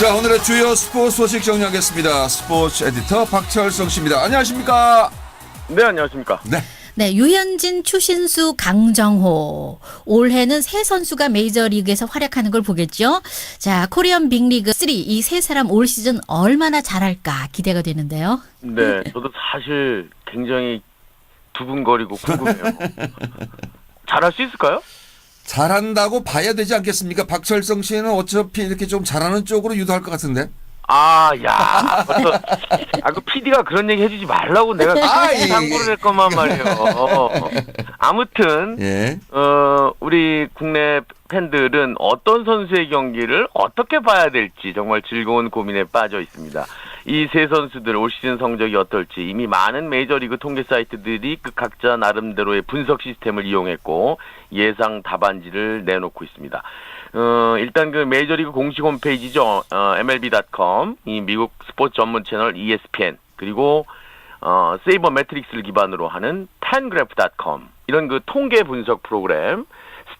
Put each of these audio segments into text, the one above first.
자, 오늘의 주요 스포츠 소식 정리하겠습니다. 스포츠 에디터 박철성 씨입니다. 안녕하십니까? 네, 안녕하십니까. 네. 네, 유현진, 추신수, 강정호. 올해는 세 선수가 메이저리그에서 활약하는 걸 보겠죠. 자, 코리안 빅리그 3 이 세 사람 올 시즌 얼마나 잘할까 기대가 되는데요. 네, 저도 사실 굉장히 두근거리고 궁금해요. 잘할 수 있을까요? 잘한다고 봐야 되지 않겠습니까? 박철성 씨는 어차피 이렇게 좀 잘하는 쪽으로 유도할 것 같은데. 아, 야, 벌써, 아, 그 PD가 그런 얘기 해주지 말라고 내가 아, 예, 예. 당구를 낼 것만 말이에요. 아무튼, 예. 어, 우리 국내 팬들은 어떤 선수의 경기를 어떻게 봐야 될지 정말 즐거운 고민에 빠져 있습니다. 이 세 선수들 올 시즌 성적이 어떨지 이미 많은 메이저리그 통계 사이트들이 그 각자 나름대로의 분석 시스템을 이용했고 예상 답안지를 내놓고 있습니다. 어, 일단 그 메이저리그 공식 홈페이지죠. 어, MLB.com, 이 미국 스포츠 전문 채널 ESPN, 그리고 어, 세이버 매트릭스를 기반으로 하는 팬그래프.com 이런 그 통계 분석 프로그램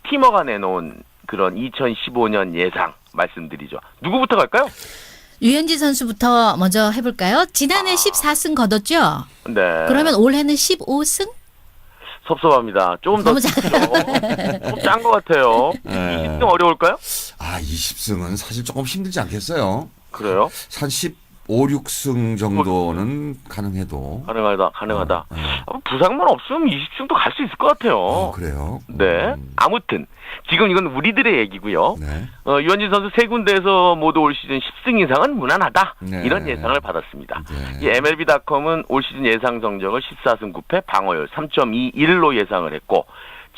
스티머가 내놓은 그런 2015년 예상 말씀드리죠. 누구부터 갈까요? 유현진 선수부터 먼저 해볼까요? 지난해 14승 거뒀죠? 네. 그러면 올해는 15승? 섭섭합니다. 조금 더 너무 작- 짠것 같아요. 네. 20등 어려울까요? 아, 20승은 사실 조금 힘들지 않겠어요? 그래요? 한 15, 6승 정도는 가능해도. 가능하다, 가능하다. 네. 아, 부상만 없으면 20승도 갈 수 있을 것 같아요. 어, 그래요? 네. 음, 아무튼 지금 이건 우리들의 얘기고요. 네. 어, 유현진 선수 세 군데에서 모두 올 시즌 10승 이상은 무난하다. 네. 이런 예상을 받았습니다. 네. 이 MLB.com은 올 시즌 예상 성적을 14승 9패 방어율 3.21로 예상을 했고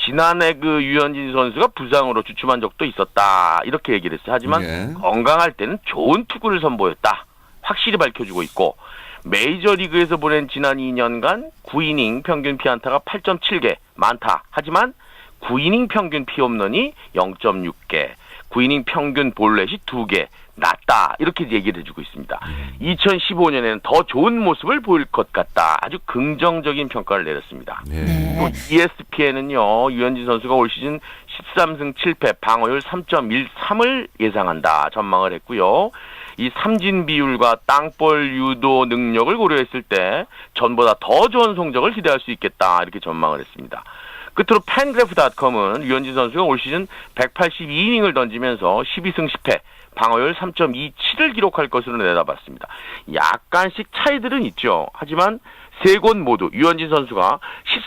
지난해 그 유현진 선수가 부상으로 주춤한 적도 있었다. 이렇게 얘기를 했어요. 하지만 예. 건강할 때는 좋은 투구를 선보였다. 확실히 밝혀주고 있고 메이저리그에서 보낸 지난 2년간 9이닝 평균 피안타가 8.7개 많다. 하지만 9이닝 평균 피홈런이 0.6개, 9이닝 평균 볼넷이 2개 낮다. 이렇게 얘기를 해주고 있습니다. 2015년에는 더 좋은 모습을 보일 것 같다. 아주 긍정적인 평가를 내렸습니다. 네. 네. 또 ESPN은요, 유현진 선수가 올 시즌 13승 7패 방어율 3.13을 예상한다. 전망을 했고요. 이 삼진 비율과 땅볼 유도 능력을 고려했을 때 전보다 더 좋은 성적을 기대할 수 있겠다. 이렇게 전망을 했습니다. 끝으로 팬그래프닷컴은 유현진 선수가 올 시즌 182이닝을 던지면서 12승 10패, 방어율 3.27을 기록할 것으로 내다봤습니다. 약간씩 차이들은 있죠. 하지만 세 곳 모두 유현진 선수가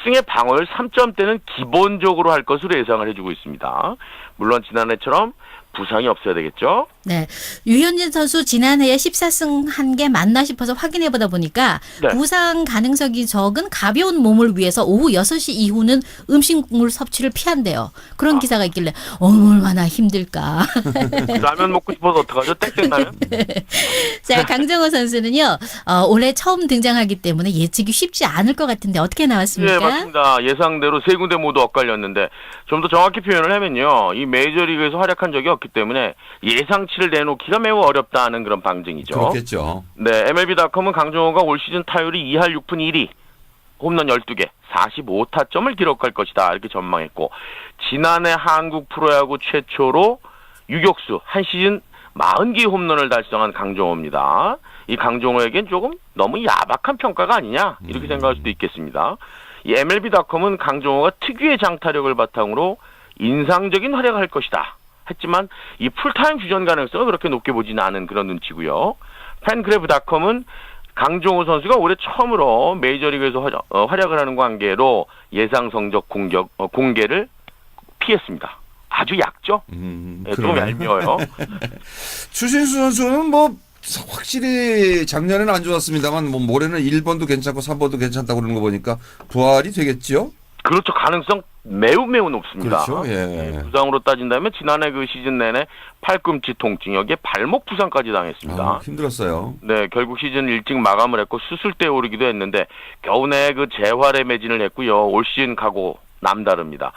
10승의 방어율 3점대는 기본적으로 할 것으로 예상을 해주고 있습니다. 물론 지난해처럼 부상이 없어야 되겠죠. 네. 유현진 선수 지난해에 14승 한 게 맞나 싶어서 확인해 보다 보니까 네. 부상 가능성이 적은 가벼운 몸을 위해서 오후 6시 이후는 음식물 섭취를 피한대요. 아. 그런 기사가 있길래 얼마나 힘들까. 라면 먹고 싶어서 어떡하죠? 땡땡나요? 자, 강정호 선수는요. 어, 올해 처음 등장하기 때문에 예측이 쉽지 않을 것 같은데 어떻게 나왔습니까? 예, 맞습니다. 예상대로 세 군데 모두 엇갈렸는데 좀 더 정확히 표현을 하면요. 이 메이저리그에서 활약한 적이 없기 때문에 예상치 를 내놓기가 매우 어렵다는 그런 방증이죠. 그렇겠죠. 네, MLB.com은 강정호가 올 시즌 타율이 2할 6푼 1위, 홈런 12개, 45타점을 기록할 것이다. 이렇게 전망했고, 지난해 한국 프로야구 최초로 유격수 한 시즌 40개 홈런을 달성한 강정호입니다. 이 강정호에겐 조금 너무 야박한 평가가 아니냐 이렇게 생각할 수도 있겠습니다. 이 MLB.com은 강정호가 특유의 장타력을 바탕으로 인상적인 활약을 할 것이다. 했지만 이 풀타임 주전 가능성을 그렇게 높게 보지는 않은 그런 눈치고요. 팬그래프닷컴은 강정호 선수가 올해 처음으로 메이저리그에서 활약, 어, 활약을 하는 관계로 예상 성적 공격 어, 공개를 피했습니다. 아주 얕죠? 음, 네, 좀 그러네. 얄미워요. 추신수 선수는 뭐 확실히 작년에는 안 좋았습니다만 뭐 올해는 1번도 괜찮고 3번도 괜찮다고 그러는 거 보니까 부활이 되겠죠? 그렇죠. 가능성 매우 매우 높습니다. 그렇죠. 예. 부상으로 따진다면 지난해 그 시즌 내내 팔꿈치 통증 여기에 발목 부상까지 당했습니다. 아, 힘들었어요. 네, 결국 시즌 일찍 마감을 했고 수술대에 오르기도 했는데 겨우 내 그 재활에 매진을 했고요. 올 시즌 가고 남다릅니다.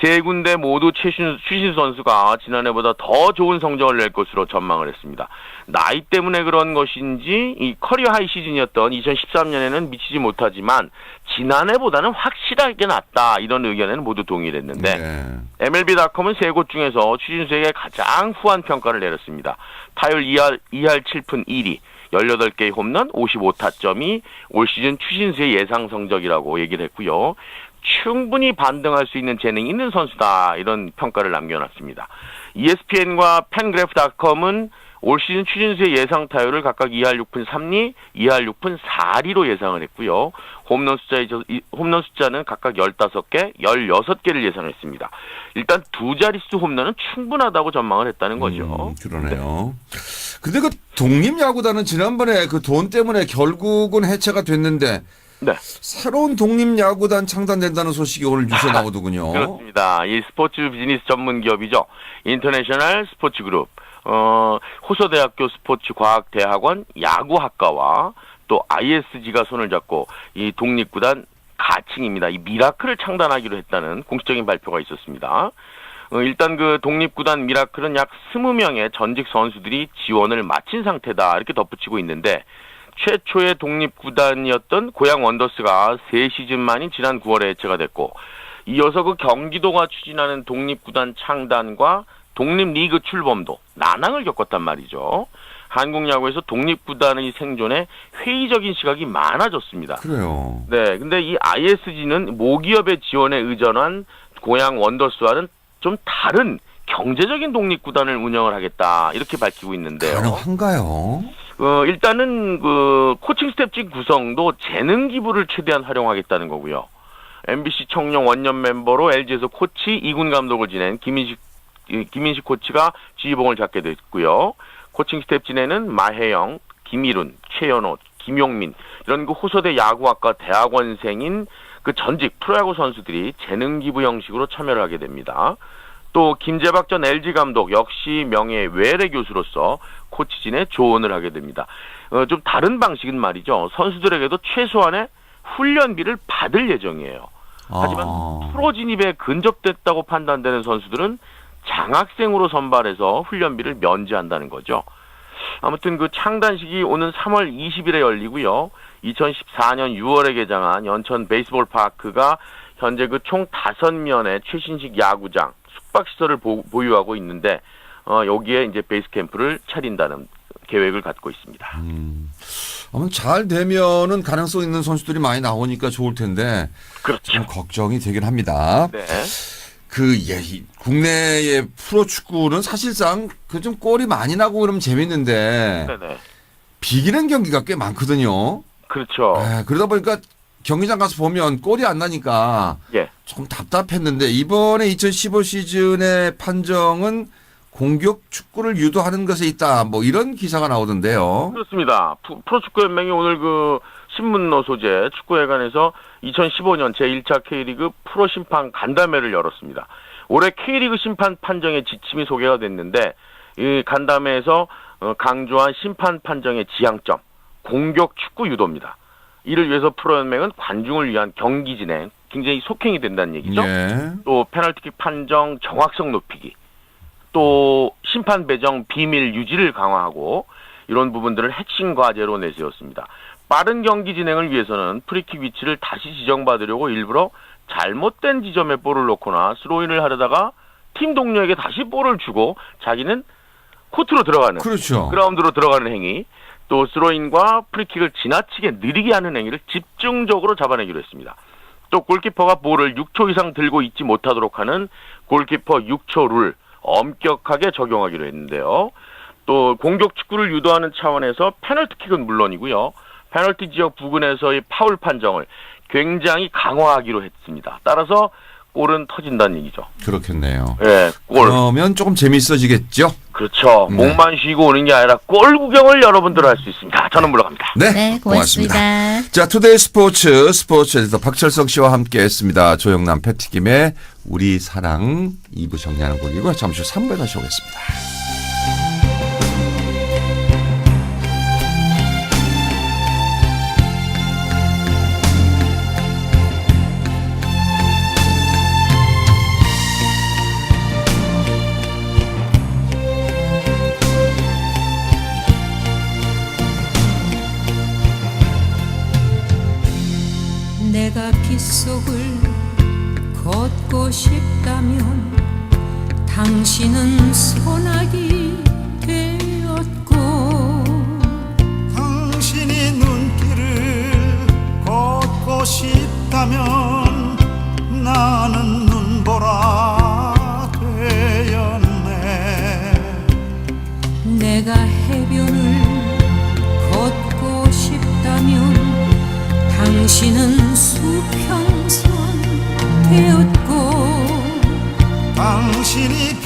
세 군데 모두 최신, 추신 선수가 지난해보다 더 좋은 성적을 낼 것으로 전망을 했습니다. 나이 때문에 그런 것인지 이 커리어 하이 시즌이었던 2013년에는 미치지 못하지만 지난해보다는 확실하게 낫다 이런 의견에는 모두 동의를 했는데 네. MLB.com은 세 곳 중에서 추신수에게 가장 후한 평가를 내렸습니다. 타율 2할, 2할 7푼 1위, 18개의 홈런, 55타점이 올 시즌 추신수의 예상 성적이라고 얘기를 했고요. 충분히 반등할 수 있는 재능이 있는 선수다 이런 평가를 남겨놨습니다. ESPN과 팬그래프닷컴은 올 시즌 추진수의 예상 타율을 각각 2할 6푼 3리, 2할 6푼 4리로 예상을 했고요. 홈런 숫자 홈런 숫자는 각각 15개, 16개를 예상했습니다. 일단 두 자릿수 홈런은 충분하다고 전망을 했다는 거죠. 음, 그러네요. 근데 그 독립 야구단은 지난번에 그 돈 때문에 결국은 해체가 됐는데 네. 새로운 독립야구단 창단된다는 소식이 오늘 뉴스에 나오더군요. 그렇습니다. 이 스포츠 비즈니스 전문 기업이죠. 인터내셔널 스포츠 그룹, 어, 호서대학교 스포츠과학대학원 야구학과와 또 ISG가 손을 잡고 이 독립구단 가칭입니다. 이 미라클을 창단하기로 했다는 공식적인 발표가 있었습니다. 어, 일단 그 독립구단 미라클은 약 20명의 전직 선수들이 지원을 마친 상태다. 이렇게 덧붙이고 있는데 최초의 독립구단이었던 고양 원더스가 3시즌 만인 지난 9월에 해체가 됐고 이어서 그 경기도가 추진하는 독립구단 창단과 독립리그 출범도 난항을 겪었단 말이죠. 한국 야구에서 독립구단의 생존에 회의적인 시각이 많아졌습니다. 그래요. 네, 근데 이 ISG는 모기업의 지원에 의존한 고양 원더스와는 좀 다른 경제적인 독립구단을 운영을 하겠다 이렇게 밝히고 있는데요. 가능한가요? 어, 일단은 그 코칭 스텝진 구성도 재능 기부를 최대한 활용하겠다는 거고요. MBC 청룡 원년 멤버로 LG에서 코치 이군 감독을 지낸 김인식 이, 김인식 코치가 지휘봉을 잡게 됐고요. 코칭 스텝진에는 마혜영, 김일훈, 최연호, 김용민 이런 그 호서대 야구학과 대학원생인 그 전직 프로야구 선수들이 재능 기부 형식으로 참여를 하게 됩니다. 또 김재박 전 LG 감독 역시 명예 외래 교수로서 코치진에 조언을 하게 됩니다. 어, 좀 다른 방식은 말이죠. 선수들에게도 최소한의 훈련비를 받을 예정이에요. 하지만 아. 프로 진입에 근접됐다고 판단되는 선수들은 장학생으로 선발해서 훈련비를 면제한다는 거죠. 아무튼 그 창단식이 오는 3월 20일에 열리고요. 2014년 6월에 개장한 연천 베이스볼 파크가 현재 그 총 5면의 최신식 야구장, 숙박시설을 보, 보유하고 있는데 어, 여기에 이제 베이스 캠프를 차린다는 계획을 갖고 있습니다. 음. 아무튼 잘 되면은 가능성 있는 선수들이 많이 나오니까 좋을 텐데 그렇죠. 좀 걱정이 되긴 합니다. 네. 그 예, 이 국내의 프로 축구는 사실상 그 좀 골이 많이 나고 그러면 재밌는데 네네. 비기는 경기가 꽤 많거든요. 그렇죠. 예, 그러다 보니까 경기장 가서 보면 골이 안 나니까 예. 좀 답답했는데 이번에 2015 시즌의 판정은 공격 축구를 유도하는 것에 있다. 뭐 이런 기사가 나오던데요. 그렇습니다. 프- 프로축구연맹이 오늘 그 신문노 소재 축구회관에서 2015년 제1차 K리그 프로 심판 간담회를 열었습니다. 올해 K리그 심판 판정의 지침이 소개가 됐는데 이 간담회에서 어, 강조한 심판 판정의 지향점 공격 축구 유도입니다. 이를 위해서 프로연맹은 관중을 위한 경기 진행 굉장히 속행이 된다는 얘기죠. 예. 또 페널티킥 판정 정확성 높이기, 또 심판 배정 비밀 유지를 강화하고 이런 부분들을 핵심 과제로 내세웠습니다. 빠른 경기 진행을 위해서는 프리킥 위치를 다시 지정받으려고 일부러 잘못된 지점에 볼을 놓거나 스로인을 하려다가 팀 동료에게 다시 볼을 주고 자기는 코트로 들어가는 그렇죠. 그라운드로 들어가는 행위, 또 스로인과 프리킥을 지나치게 느리게 하는 행위를 집중적으로 잡아내기로 했습니다. 또 골키퍼가 볼을 6초 이상 들고 있지 못하도록 하는 골키퍼 6초 룰 엄격하게 적용하기로 했는데요. 또 공격 축구를 유도하는 차원에서 페널티킥은 물론이고요. 페널티 지역 부근에서의 파울 판정을 굉장히 강화하기로 했습니다. 따라서 골은 터진다는 얘기죠. 그렇겠네요. 예, 골. 그러면 조금 재밌어지겠죠? 그렇죠. 네. 목만 쉬고 오는 게 아니라 골 구경을 여러분들 할 수 있습니다. 저는 물러갑니다. 네, 네, 고맙습니다. 자, 투데이 스포츠 스포츠 에디터 박철성 씨와 함께했습니다. 조영남 패티김의 우리 사랑 2부 정리하는 곡이고요. 잠시 후 3부에 다시 오겠습니다. 빗 속을 걷고 싶다면 당신은 소나기 되었고 당신이 눈길을 걷고 싶다면 나는 눈보라 되었네. 내가 해변을 걷고 싶다면 당신은 소 평손 되었고 당신이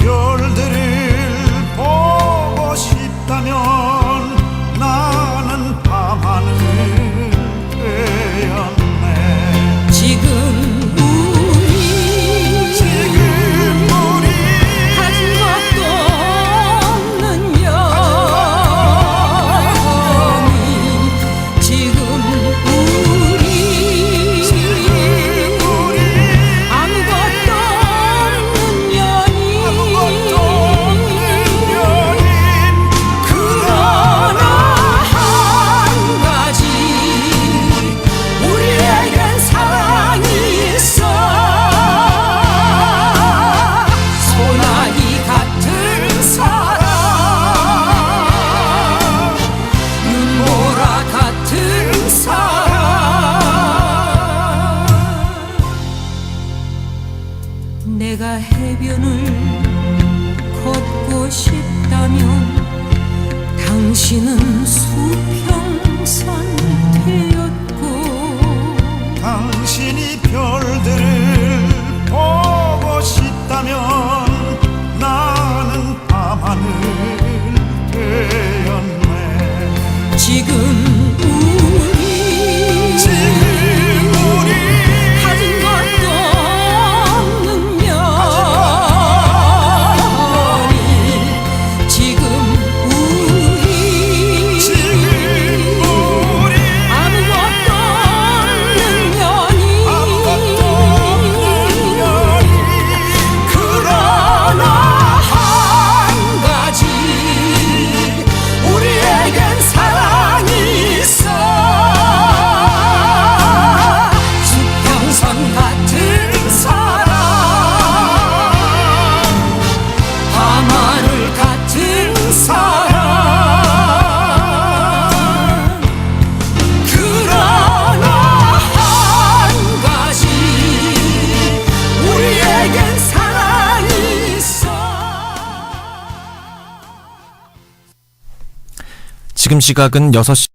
시각은 6시